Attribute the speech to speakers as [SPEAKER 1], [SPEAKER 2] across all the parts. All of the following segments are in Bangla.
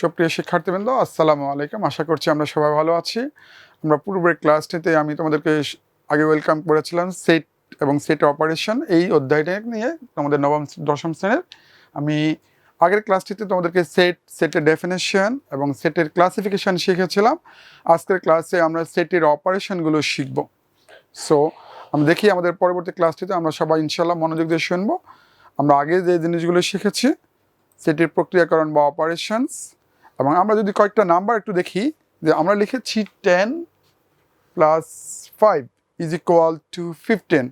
[SPEAKER 1] সুপ্রিয় শিক্ষার্থীবৃন্দ, আসসালামু আলাইকুম। আশা করছি আমরা সবাই ভালো আছি। আমরা পূর্বের ক্লাসটিতে আমি তোমাদেরকে আগে ওয়েলকাম করেছিলাম সেট এবং সেট অপারেশন এই অধ্যায়টা নিয়ে তোমাদের নবম দশম শ্রেণির আমি আগের ক্লাসটিতে তোমাদেরকে সেট সেটের ডেফিনেশন এবং সেটের ক্লাসিফিকেশন শিখেছিলাম। আজকের ক্লাসে আমরা সেটের অপারেশনগুলো শিখব। সো আমরা দেখি আমাদের পরবর্তী ক্লাসটিতে আমরা সবাই ইনশাল্লাহ মনোযোগ দিয়ে শুনব। আমরা আগে যে জিনিসগুলো শিখেছি সেটির প্রক্রিয়াকরণ বা অপারেশনস এবং আমরা যদি কয়েকটা নাম্বার একটু দেখি, যে আমরা লিখেছি ten plus five is equal to fifteen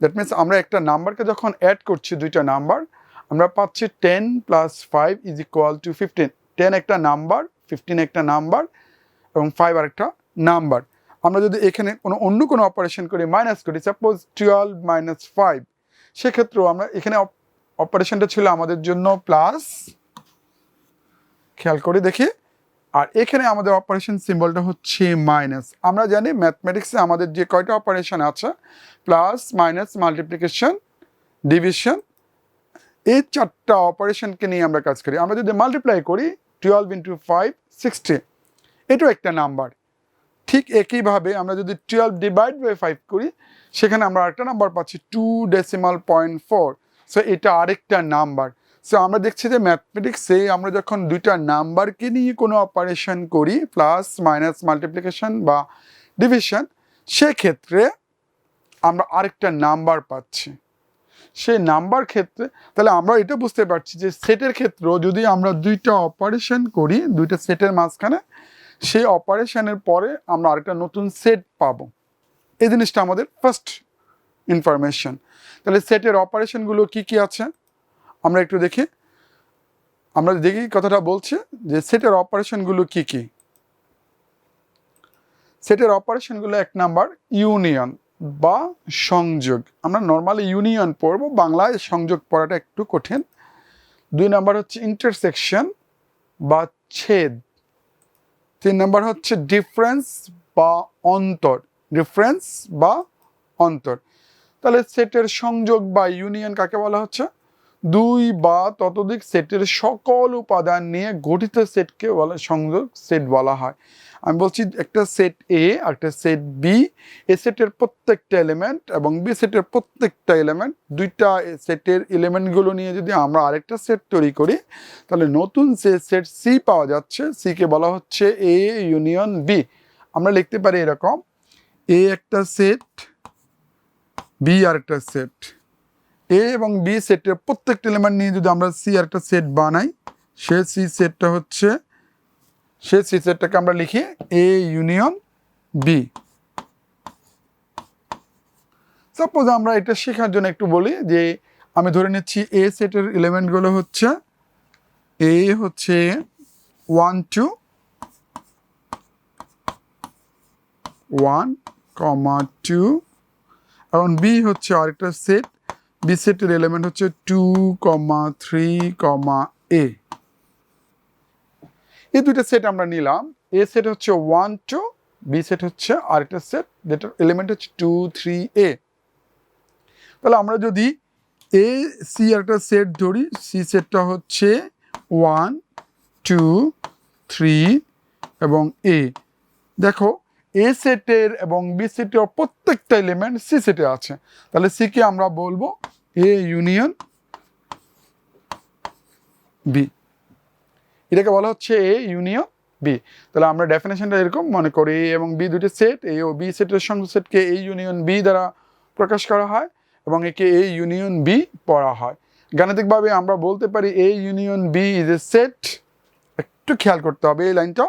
[SPEAKER 1] that means আমরা একটা নাম্বারকে যখন অ্যাড করছি, দুইটা নাম্বার, আমরা পাচ্ছি ten plus five is equal to fifteen ten একটা নাম্বার ফিফটিন একটা নাম্বার, এবং ফাইভ আর একটা নাম্বার। আমরা যদি এখানে কোনো অন্য কোনো অপারেশন করি মাইনাস করি সাপোজ টুয়েলভ মাইনাস ফাইভ সেক্ষেত্রেও আমরা এখানে অপারেশনটা ছিল আমাদের জন্য প্লাস খেয়াল করে দেখি। আর এখানে আমাদের অপারেশন সিম্বলটা হচ্ছে মাইনাস আমরা জানি ম্যাথমেটিক্সে আমাদের যে কয়টা অপারেশন আছে প্লাস মাইনাস মাল্টিপ্লিকেশন ডিভিশন এই চারটা অপারেশনকে নিয়ে আমরা কাজ করি। আমরা যদি মাল্টিপ্লাই করি টুয়েলভ ইন্টু ফাইভ সিক্সটি এটাও একটা নাম্বার ঠিক একইভাবে আমরা যদি টুয়েলভ ডিভাইড বাই ফাইভ করি, সেখানে আমরা আরেকটা নাম্বার পাচ্ছি two decimal point four so এটা আরেকটা নাম্বার সো আমরা দেখছি যে ম্যাথমেটিক্সে আমরা যখন দুইটা নাম্বারকে নিয়ে কোনো অপারেশন করি প্লাস মাইনাস মাল্টিপ্লিকেশন বা ডিভিশন সেক্ষেত্রে আমরা আরেকটা নাম্বার পাচ্ছি। সেই নাম্বার ক্ষেত্রে, তাহলে আমরা এটা বুঝতে পারছি যে সেটের ক্ষেত্রেও যদি আমরা দুইটা অপারেশন করি, দুইটা সেটের মাঝখানে, সেই অপারেশনের পরে আমরা আরেকটা নতুন সেট পাবো। এই জিনিসটা আমাদের ফার্স্ট ইনফরমেশন তাহলে সেটের অপারেশনগুলো কি কি আছে? আমরা একটু দেখি। আমরা দেখি কথাটা বলছে যে সেটের অপারেশনগুলো কি কি? সেটের অপারেশনগুলো এক নাম্বার, ইউনিয়ন বা সংযোগ। আমরা নর্মালি ইউনিয়ন পড়ব, বাংলায় সংযোগ পড়াটা একটু কঠিন। দুই নাম্বার হচ্ছে ইন্টারসেকশন বা ছেদ। তিন নাম্বার হচ্ছে ডিফারেন্স বা অন্তর। ডিফারেন্স বা অন্তর। তাহলে সেটের সংযোগ বা ইউনিয়ন কাকে বলা হচ্ছে? দুই বা ততোধিক সেটের সকল উপাদান নিয়ে গঠিত সেটকে বলা সংযোগ সেট বলা হয়। আমি বলছি একটা সেট এ একটা সেট বি এ সেটের প্রত্যেকটা এলিমেন্ট এবং বি সেটের প্রত্যেকটা এলিমেন্ট দুইটা সেটের এলিমেন্টগুলো নিয়ে যদি আমরা আরেকটা সেট তৈরি করি, তাহলে নতুন সে সেট সি পাওয়া যাচ্ছে সিকে বলা হচ্ছে এ ইউনিয়ন বি আমরা লিখতে পারি এরকম এ একটা সেট বি আর একটা সেট। এ এবং বি সেটের প্রত্যেকটা এলিমেন্ট নিয়ে যদি আমরা সি আর একটা সেট বানাই, সে সি সেটটা হচ্ছে, সে সি সেটটাকে আমরা লিখি এ ইউনিয়ন বি সাপোজ আমরা এটা শেখার জন্য একটু বলি যে, আমি ধরে নিচ্ছি এ সেটের এলিমেন্টগুলো হচ্ছে এ হচ্ছে one two one comma two এবং বি হচ্ছে আরেকটা সেট বি সেটের এলিমেন্ট হচ্ছে টু কমা থ্রি কমা এ এই দুইটা সেট আমরা নিলাম। এ সেট হচ্ছে ওয়ান টু বি সেট হচ্ছে আরেকটা সেট যেটার এলিমেন্ট হচ্ছে টু থ্রি এ তাহলে আমরা যদি এ সি একটা সেট ধরি সি সেটটা হচ্ছে ওয়ান টু থ্রি এবং এ দেখো এ সেটের এবং বি সেটের প্রত্যেকটা এলিমেন্ট সি সেটে আছে। তাহলে সিকে আমরা বলব এ ইউনিয়ন বি এটাকে বলা হচ্ছে এ ইউনিয়ন বি তাহলে আমরা ডেফিনেশনটা এরকম মনে করি এ এবং বি দুটি সেট এ ও বি সেটের সঙ্গে সেটকে এ ইউনিয়ন বি দ্বারা প্রকাশ করা হয় এবং একে এ ইউনিয়ন বি পড়া হয়। গাণিতিকভাবে আমরা বলতে পারি A union B is a set একটু খেয়াল করতে হবে এই লাইনটা।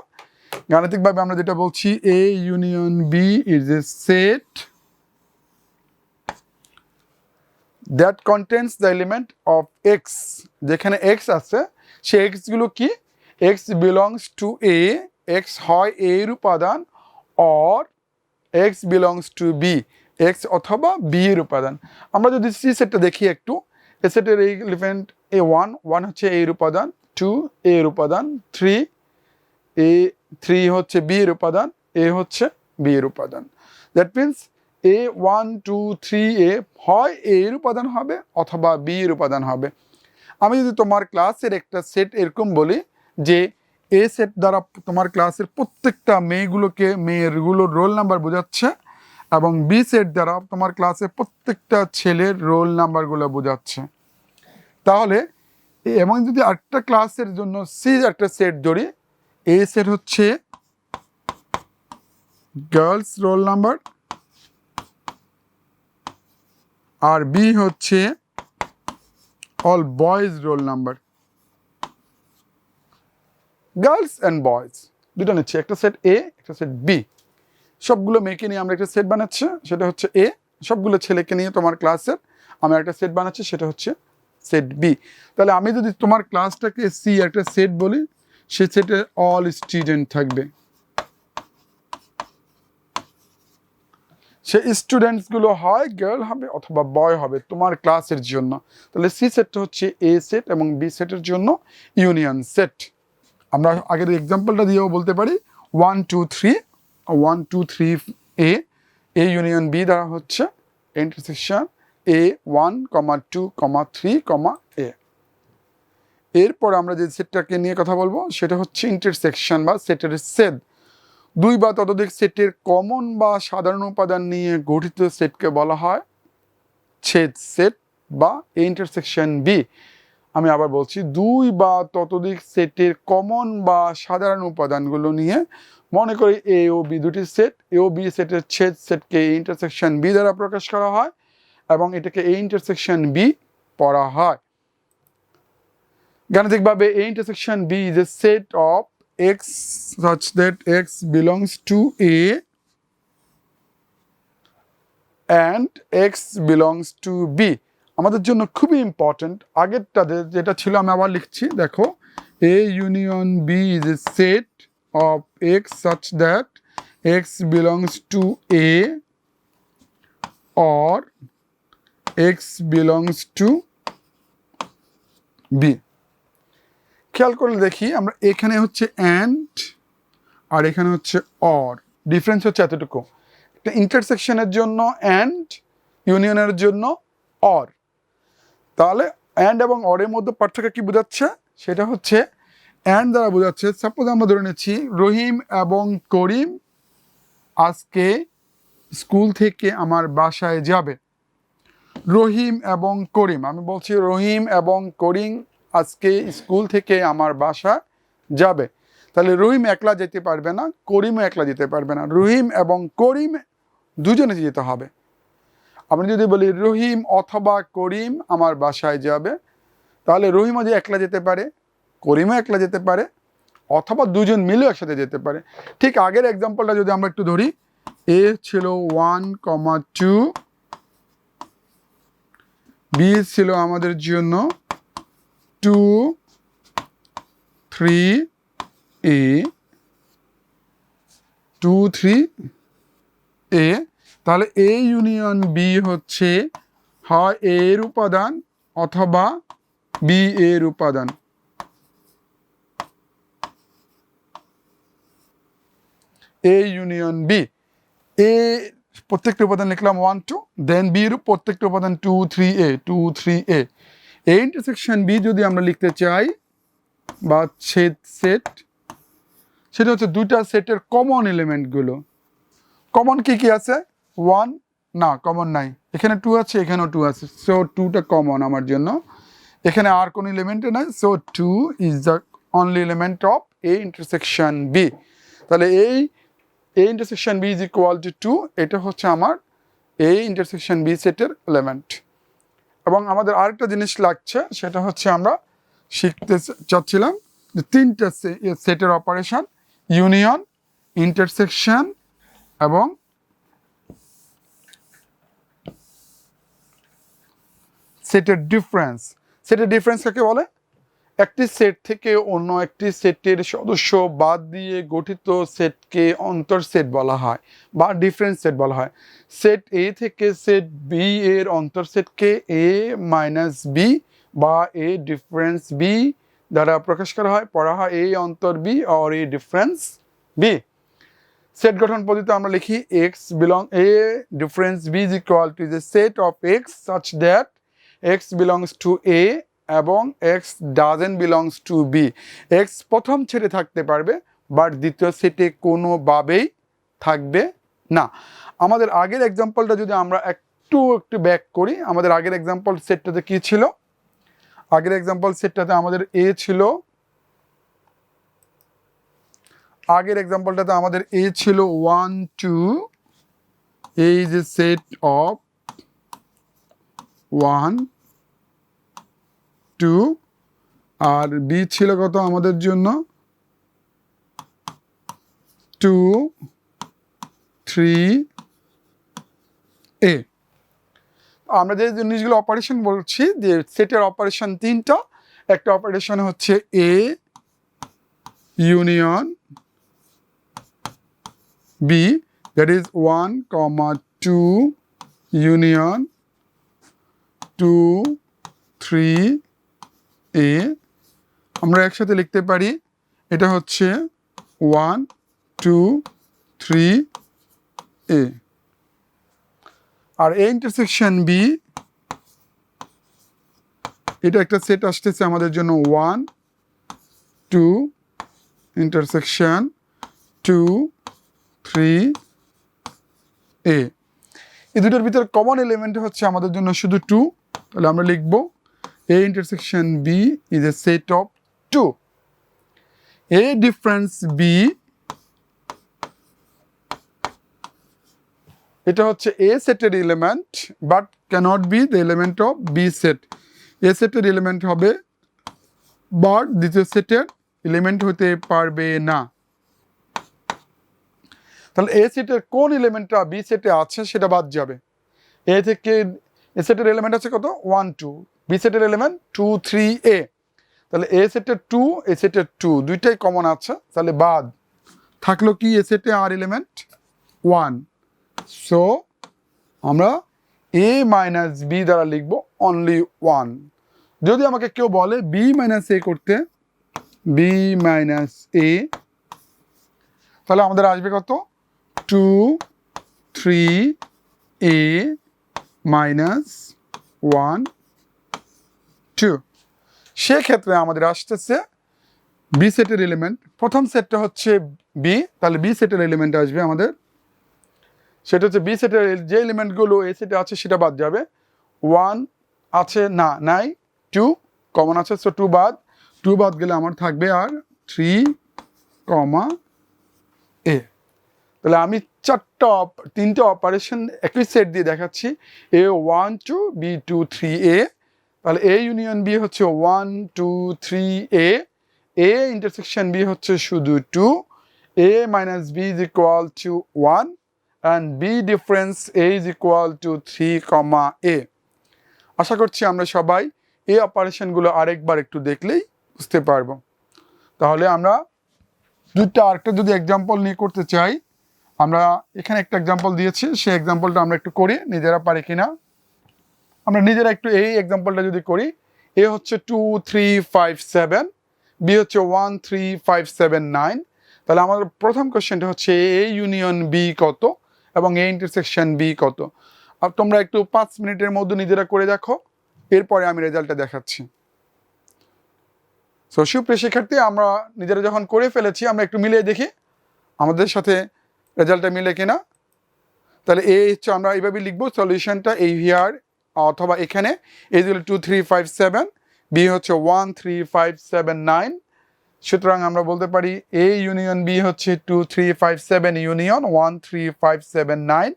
[SPEAKER 1] গাণিতিকভাবে আমরা যেটা বলছি A union B is a set that contains the element of x যেখানে এক্স আছে, সে এক্সগুলো কি? X belongs to A x হয় এ এর উপাদান or x belongs to B x অথবা বি এর উপাদান। আমরা যদি সি সেটটা দেখি একটু এ সেটের এই এলিমেন্ট এ ওয়ান ওয়ান হচ্ছে এ এর উপাদান টু এ এর উপাদান থ্রি এ থ্রি হচ্ছে বি এর উপাদান এ হচ্ছে বি এর উপাদান। That means A one, two, three, এ হয় এ এর উপাদান হবে অথবা বি এর উপাদান হবে। আমি যদি তোমার ক্লাসের একটা সেট এরকম বলি যে এ সেট দ্বারা তোমার ক্লাসের প্রত্যেকটা মেয়েগুলোকে, মেয়েরগুলোর রোল নাম্বার বোঝাচ্ছে এবং বি সেট দ্বারা তোমার ক্লাসের প্রত্যেকটা ছেলের রোল নাম্বারগুলো বোঝাচ্ছে। তাহলে এবং যদি একটা ক্লাসের জন্য সি একটা সেট ধরি, এ সেট হচ্ছে গার্লস রোল নাম্বার আর বি হচ্ছে all boys roll number girls and boys দুটো নিচ্ছে, একটা সেট এ একটা সেট বি সবগুলো মেয়েকে নিয়ে আমরা একটা সেট বানাচ্ছি, সেটা হচ্ছে এ সবগুলো ছেলেকে নিয়ে তোমার ক্লাসের আমরা একটা সেট বানাচ্ছি, সেটা হচ্ছে সেট বি তাহলে আমি যদি তোমার ক্লাসটাকে সি একটা সেট বলি, সে সেটে অল স্টুডেন্ট থাকবে। সে স্টুডেন্টসগুলো হয় গার্ল হবে অথবা বয় হবে, তোমার ক্লাসের জন্য। তাহলে সি সেটটা হচ্ছে এ সেট এবং বি সেটের জন্য ইউনিয়ন সেট আমরা আগের এক্সাম্পলটা দিয়েও বলতে পারি। One two three one two three A A union B দ্বারা হচ্ছে intersection A one comma two comma three comma এ এরপর আমরা যে সেটটাকে নিয়ে কথা বলব, সেটা হচ্ছে ইন্টারসেকশন বা সেটের সেট দুই বা ততোধিক সেটের কমন বা সাধারণ উপাদান নিয়ে গঠিত সেটকে বলা হয় ছেদ সেট বা ইন্টারসেকশন বি আমি আবার বলছি, দুই বা ততোধিক সেটের কমন বা সাধারণ উপাদানগুলো নিয়ে মনে করি এ ও বি দুটি সেট এ ও বি সেটের ছেদ সেটকে ইন্টারসেকশন বি দ্বারা প্রকাশ করা হয় এবং এটাকে এ ইন্টারসেকশন বি পড়া হয়। গাণিতিকভাবে A intersection B is a set of x such that x belongs to a and x belongs to b. আমাদের জন্য খুবই ইম্পর্ট্যান্ট আগেরটাতে যেটা ছিল, আমি আবার লিখছি, দেখো। A union B is a set of x such that x belongs to A or x belongs to B খেয়াল করলে দেখি, আমরা এখানে হচ্ছে অ্যান্ড আর এখানে হচ্ছে অর ডিফারেন্স হচ্ছে এতটুকু। একটা ইন্টারসেকশনের জন্য অ্যান্ড ইউনিয়নের জন্য অর তাহলে অ্যান্ড এবং অরের মধ্যে পার্থক্য কি বোঝাচ্ছে? সেটা হচ্ছে অ্যান্ড দ্বারা বোঝাচ্ছে। সাপোজ আমরা ধরে নিচ্ছি, রহিম এবং করিম আজকে স্কুল থেকে আমার বাসায় যাবে। রহিম এবং করিম, আমি বলছি রহিম এবং করিম আজকে স্কুল থেকে আমার বাসা যাবে। তাহলে রহিম একলা যেতে পারবে না, করিমও একলা যেতে পারবে না। রহিম এবং করিম দুজনে যেতে হবে। আপনি যদি বলি, রহিম অথবা করিম আমার বাসায় যাবে, তাহলে রহিমও যে একলা যেতে পারে, করিমও একলা যেতে পারে, অথবা দুজন মিলেও একসাথে যেতে পারে। ঠিক আগের এক্সাম্পলটা যদি আমরা একটু ধরি, এ ছিল ওয়ান কমা টু বি ছিল আমাদের জন্য টু থ্রি এ টু থ্রি এ তাহলে এ ইউনিয়ন বি হচ্ছে, হয় এ এর উপাদান অথবা বি এর উপাদান। এ ইউনিয়ন বি এ প্রত্যেকটা উপাদান লিখলাম ওয়ান টু দেন বির প্রত্যেকটা উপাদান টু থ্রি এ টু থ্রি এ এই ইন্টারসেকশন বি যদি আমরা লিখতে চাই, বা ছেদ সেট সেটা হচ্ছে দুইটা সেটের কমন এলিমেন্টগুলো কমন কি কি আছে? ওয়ান না কমন নাই। এখানে টু আছে, এখানেও টু আছে। সো টুটা কমন আমার জন্য। এখানে আর কোনো এলিমেন্টে নাই। So two is the only element of A intersection B তাহলে এই A intersection B is equal to two এটা হচ্ছে আমার এই ইন্টারসেকশন বি সেটের এলিমেন্ট এবং আমাদের আরেকটা জিনিস লাগছে, সেটা হচ্ছে আমরা শিখতে চাচ্ছিলাম যে তিনটা সেটের অপারেশন, ইউনিয়ন, ইন্টারসেকশন এবং সেটের ডিফারেন্স। সেটের ডিফারেন্স কাকে বলে একটি সেট থেকে অন্য একটি সেটের সদস্য বাদ দিয়ে গঠিত সেটকে অন্তর সেট বলা হয় বা ডিফারেন্স সেট বলা হয়। সেট এ থেকে সেট বি এর অন্তর সেটকে এ মাইনাস বি বা এ ডিফারেন্স বি দ্বারা প্রকাশ করা হয়। পড়া হয় এ অন্তর B or A difference B set গঠন পদ্ধতিতে আমরা লিখি x belong A difference B is equal to the set of x such that x belongs to A এবং x doesn't belongs to B x প্রথম ছেড়ে থাকতে পারবে বাট দ্বিতীয় সেটে কোনোভাবেই থাকবে না। আমাদের আগের এক্সাম্পলটা যদি আমরা একটু একটু ব্যাক করি, আমাদের আগের এক্সাম্পল সেটটাতে কি ছিল? আগের এক্সাম্পল সেটটাতে আমাদের এ ছিল, আগের এক্সাম্পলটাতে আমাদের এ ছিল ওয়ান টু এই যে সেট অফ ওয়ান টু, আর বি ছিল কত আমাদের জন্য? Two, three, A. আমরা যে জিনিসগুলো অপারেশন বলছি, যে সেটের অপারেশন তিনটা, একটা অপারেশন হচ্ছে A union B that is one comma two union two three A, আমরা একসাথে লিখতে পারি, এটা হচ্ছে ওয়ান টু থ্রি এ। আর এ ইন্টারসেকশন বি এটা একটা সেট আসতেছে আমাদের জন্য one two intersection two three A. এই দুটোর ভিতরে কমন এলিমেন্ট হচ্ছে আমাদের জন্য শুধু টু তাহলে আমরা লিখব A intersection B is a set of two A difference B এটা হচ্ছে এ সেটের element but can't be the element of B set A সেটের এলিমেন্ট হবে বাট দ্বিতীয় সেটের এলিমেন্ট হতে পারবে না। তাহলে এ সেটের কোন এলিমেন্টটা বি সেটে আছে, সেটা বাদ যাবে। এ থেকে এ সেটের এলিমেন্ট আছে কত? ওয়ান টু বি সেটের এলিমেন্ট টু থ্রি এ তাহলে এ সেটের টু এ সেটের টু দুইটাই কমন আছে। তাহলে বাদ থাকল কি এ সেটে আর এলিমেন্ট ওয়ান সো আমরা এ মাইনাস বি দ্বারা লিখব অনলি ওয়ান যদি আমাকে কেউ বলে বি মাইনাস এ করতে বি মাইনাস এ তাহলে আমাদের আসবে কত? Two three A minus one two সেক্ষেত্রে আমাদের আসতেছে বি সেটের এলিমেন্ট প্রথম সেটটা হচ্ছে বি তাহলে বি সেটের এলিমেন্ট আসবে আমাদের। সেটা হচ্ছে বি সেটের যে এলিমেন্টগুলো এ সেটে আছে, সেটা বাদ যাবে। ওয়ান আছে, না, নাই। টু কমন আছে সো টু বাদ। টু বাদ গেলে আমার থাকবে আর থ্রি কমা এ তাহলে আমি চারটা তিনটে অপারেশন একই সেট দিয়ে দেখাচ্ছি। A one two B two three A তাহলে এ ইউনিয়ন বি হচ্ছে one two three A A intersection B হচ্ছে শুধু two A minus B is equal to one and B difference A is equal to three comma A আশা করছি আমরা সবাই এই অপারেশনগুলো আরেকবার একটু দেখলেই বুঝতে পারব। তাহলে আমরা দুইটা আরেকটা যদি এক্সাম্পল নিয়ে করতে চাই, আমরা এখানে একটা এক্সাম্পল দিয়েছি, সেই এক্সাম্পলটা আমরা একটু করি, নিজেরা পারি কিনা। আমরা নিজেরা একটু এই এক্সাম্পলটা যদি করি, এ হচ্ছে two three five seven B হচ্ছে one three five seven nine তাহলে আমাদের প্রথম কোশ্চেনটা হচ্ছে এ ইউনিয়ন বি কত এবং এ ইন্টারসেকশন বি কত? আর তোমরা একটু পাঁচ মিনিটের মধ্যে নিজেরা করে দেখো, এরপরে আমি রেজাল্টটা দেখাচ্ছি। সো সুপ্রিয় শিক্ষার্থী, আমরা নিজেরা যখন করে ফেলেছি, আমরা একটু মিলিয়ে দেখি, আমাদের সাথে রেজাল্টটা মিলে কিনা। তাহলে এই হচ্ছে আমরা এইভাবে লিখব সলিউশনটা এই হিয়ার অথবা এখানে এই হলো two three five seven B হচ্ছে one three five seven nine সুতরাং আমরা বলতে পারি এ ইউনিয়ন বি হচ্ছে two three five seven union one three five seven nine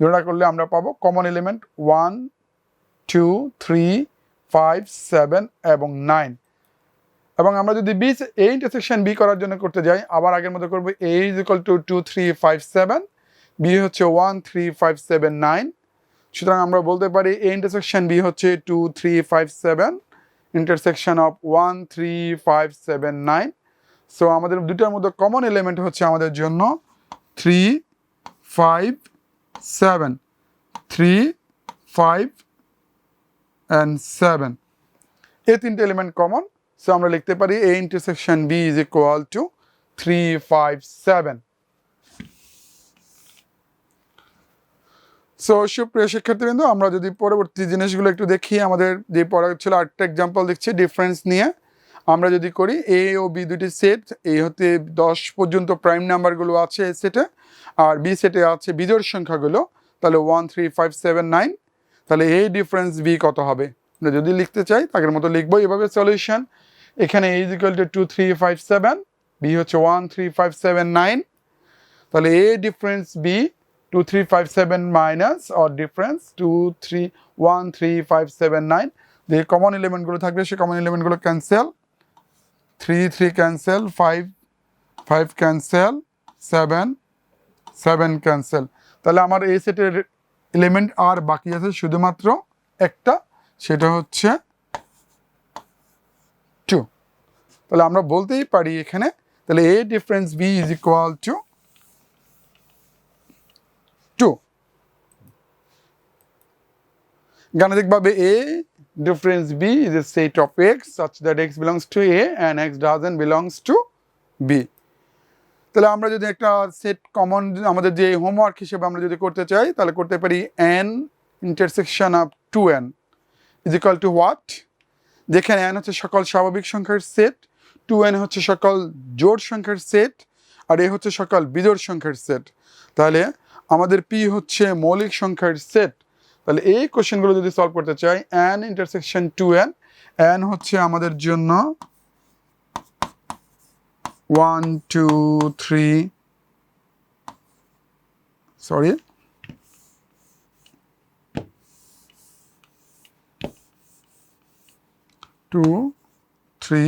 [SPEAKER 1] দুটা করলে আমরা পাবো common element one two three five seven এবং নাইন এবং আমরা যদি বি এ ইন্টারসেকশন বি করার জন্য করতে যাই, আবার আগের মতো করব A is equal to two three five seven B হচ্ছে one three five seven nine সুতরাং আমরা বলতে পারি এ ইন্টারসেকশন বি হচ্ছে two three five seven intersection of one three five seven nine so আমাদের দুটার মধ্যে কমন এলিমেন্ট হচ্ছে আমাদের জন্য three five seven three five and seven এই তিনটে এলিমেন্ট কমন সো আমরা লিখতে পারি A intersection B is equal to three five seven so সুপ্রিয় শিক্ষার্থীবৃন্দ, আমরা যদি পরবর্তী জিনিসগুলো একটু দেখি, আমাদের যে পড়া ছিল আরেকটা এক্সাম্পল দেখছি ডিফারেন্স নিয়ে। আমরা যদি করি এ ও বি দুটি সেট এই হতে দশ পর্যন্ত প্রাইম নাম্বারগুলো আছে এ সেটে আর বি সেটে আছে বিজোড় সংখ্যাগুলো, তাহলে one three five seven nine তাহলে এই ডিফারেন্স বি কত হবে? আমরা যদি লিখতে চাই তাদের মতো লিখব, এভাবে সলিউশন এখানে A equal to two three five seven B হচ্ছে one three five seven nine তাহলে A difference B two three five seven minus or difference two three one three five seven nine যে কমন এলিমেন্টগুলো থাকবে সেই common এলিমেন্টগুলো cancel three three cancel five five cancel seven seven cancel তাহলে আমার এই সেটের এলিমেন্ট আর বাকি আছে শুধুমাত্র একটা, সেটা হচ্ছে টু তাহলে আমরা বলতেই পারি এখানে, তাহলে A difference B is equal to two গাণিতিকভাবে A difference B is a set of x such that x belongs to A and x doesn't belongs to B তাহলে আমরা যদি একটা সেট কমন আমাদের যে হোমওয়ার্ক হিসেবে আমরা যদি করতে চাই, তাহলে করতে পারি N intersection of two N is equal to what যেখানে এন হচ্ছে সকল স্বাভাবিক সংখ্যার সেট টু এন হচ্ছে সকল জোড় সংখ্যার সেট আর এ হচ্ছে সকল বিজোড় সংখ্যার সেট তাহলে আমাদের পি হচ্ছে মৌলিক সংখ্যার সেট তাহলে এই কোশ্চেনগুলো যদি সলভ করতে চাই N intersection two N N হচ্ছে আমাদের জন্য one two three sorry two three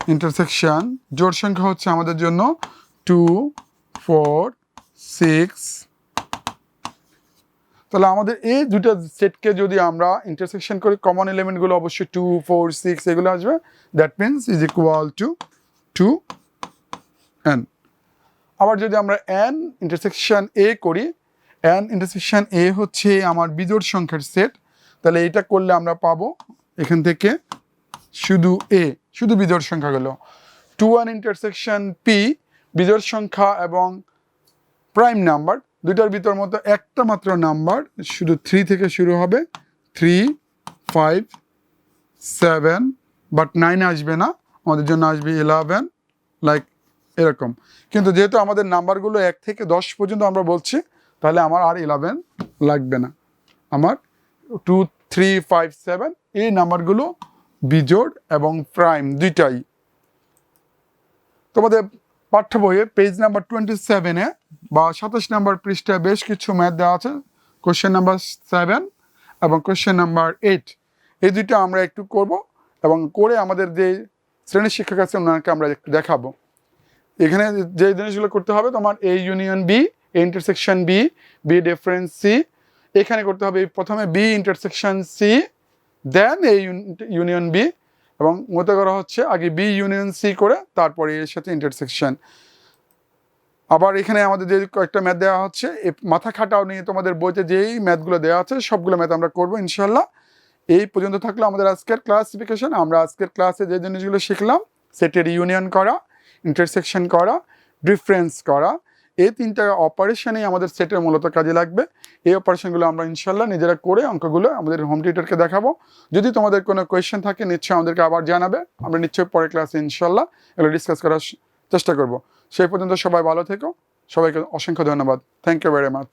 [SPEAKER 1] intersection জোড় সংখ্যা হচ্ছে আমাদের জন্য টু ফোর সিক্স তাহলে আমাদের এই দুটো সেটকে যদি আমরা ইন্টারসেকশন করি কমন এলিমেন্টগুলো অবশ্যই টু ফোর সিক্স এগুলো আসবে। That means is equal to two N আবার যদি আমরা এন ইন্টারসেকশন এ করি এন ইন্টারসেকশন এ হচ্ছে আমার বিজোড় সংখ্যার সেট তাহলে এটা করলে আমরা পাবো এখান থেকে শুধু এ শুধু বিজোড় সংখ্যাগুলো। টু ওয়ান ইন্টারসেকশন পি বিজোড় সংখ্যা এবং প্রাইম নাম্বার দুইটার ভিতর মতো একটা মাত্র নাম্বার শুধু থ্রি থেকে শুরু হবে। Three five seven but nine আসবে না। আমাদের জন্য আসবে ইলেভেন লাইক এরকম। কিন্তু যেহেতু আমাদের নাম্বারগুলো এক থেকে দশ পর্যন্ত আমরা বলছি, তাহলে আমার আর ইলেভেন লাগবে না। আমার টু থ্রি ফাইভ সেভেন এই নাম্বারগুলো বিজোড় এবং প্রাইম দুইটাই। তোমাদের পাঠ্য বইয়ে পেজ নাম্বার টোয়েন্টি সেভেনে বা সাতাশ নাম্বার পৃষ্ঠায় বেশ কিছু ম্যাথ দেওয়া আছে। কোশ্চেন নাম্বার সেভেন এবং কোশ্চেন নাম্বার এইট এই দুইটা আমরা একটু করব এবং করে আমাদের যে শ্রেণির শিক্ষক আছে ওনাকে আমরা একটু দেখাবো। এখানে যে জিনিসগুলো করতে হবে, তোমার A union B A intersection B B difference C এখানে করতে হবে প্রথমে B intersection C then A union B এবং মতো করা হচ্ছে আগে বি ইউনিয়ন সি করে তারপরে এর সাথে ইন্টারসেকশন আবার এখানে আমাদের যে কয়েকটা ম্যাথ দেওয়া হচ্ছে মাথা খাটাও নিয়ে তোমাদের বইতে যেই ম্যাথগুলো দেওয়া আছে, সবগুলো ম্যাথ আমরা করব ইনশাল্লাহ এই পর্যন্ত থাকল আমাদের আজকের ক্লাসিফিকেশন আমরা আজকের ক্লাসে যে জিনিসগুলো শিখলাম, সেটের ইউনিয়ন করা ইন্টারসেকশন করা ডিফারেন্স করা এই তিনটা অপারেশনেই আমাদের সেটের মূলত কাজে লাগবে। এই অপারেশনগুলো আমরা ইনশাল্লাহ নিজেরা করে অঙ্কগুলো আমাদের হোম টিউটারকে দেখাবো। যদি তোমাদের কোনো কোয়েশ্চেন থাকে, নিশ্চয়ই আমাদেরকে আবার জানাবে। আমরা নিশ্চয়ই পরের ক্লাসে ইনশাল্লাহ এগুলো ডিসকাস করার চেষ্টা করব। সেই পর্যন্ত সবাই ভালো থেকো। সবাইকে অসংখ্য ধন্যবাদ। Thank you very much